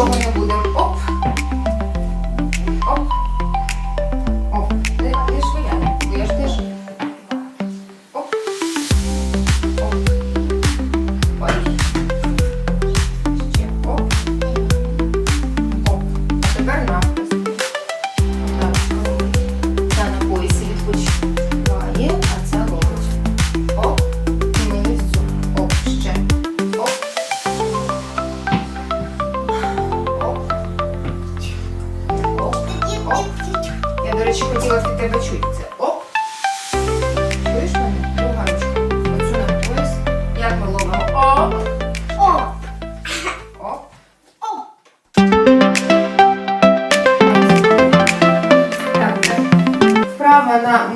সময়ে বলে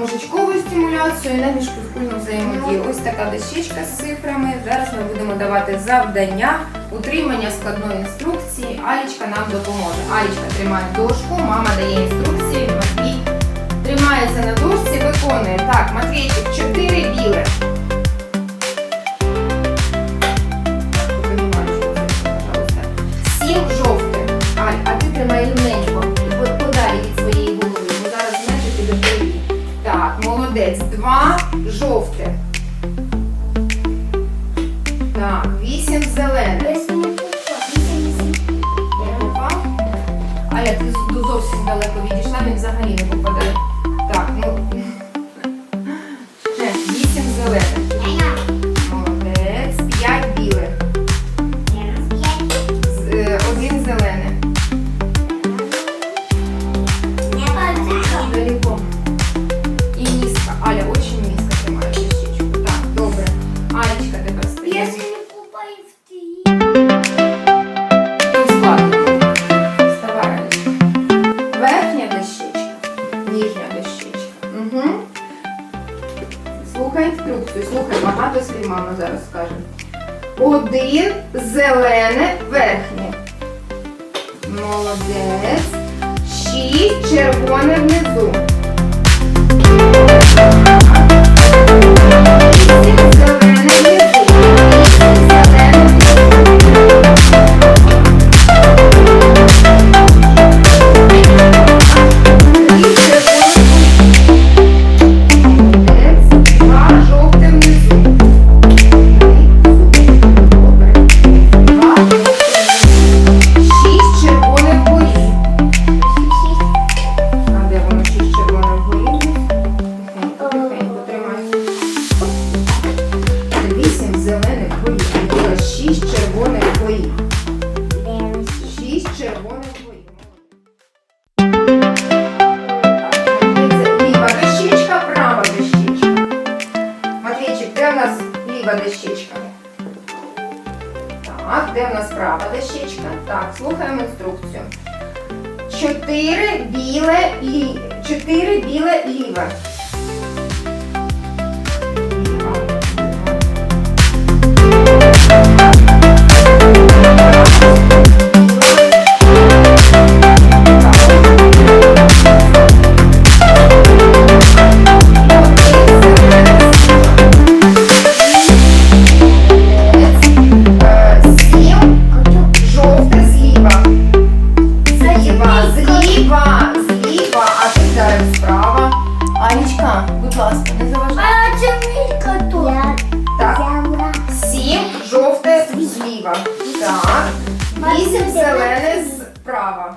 мозочковою стимуляцію, на міжкускульну взаємодію. Ось така дощечка з цифрами. Зараз ми будемо давати завдання утримання складної інструкції. Алічка нам допоможе. Алічка тримає дошку, мама дає інструкції, Матвій тримається на дошці, виконує. Так, Матвійчик 4. молодець. Два жовте. Так, вісім зелених. Аля, ти зовсім далеко відійшла, він взагалі не попадає. Слухай інструкцію, слухай, багато слів мама зараз скаже. Один зелене верхнє. Молодець. Шість червоне внизу. права дещечка? Так, де в нас права дощечка? Так, слухаємо інструкцію. Чотири біле, лі... Чотири біле ліве. Будь ласка, не заважай. А чорний коток. Так. Сім жовте зліва. Так. Вісім зелене справа.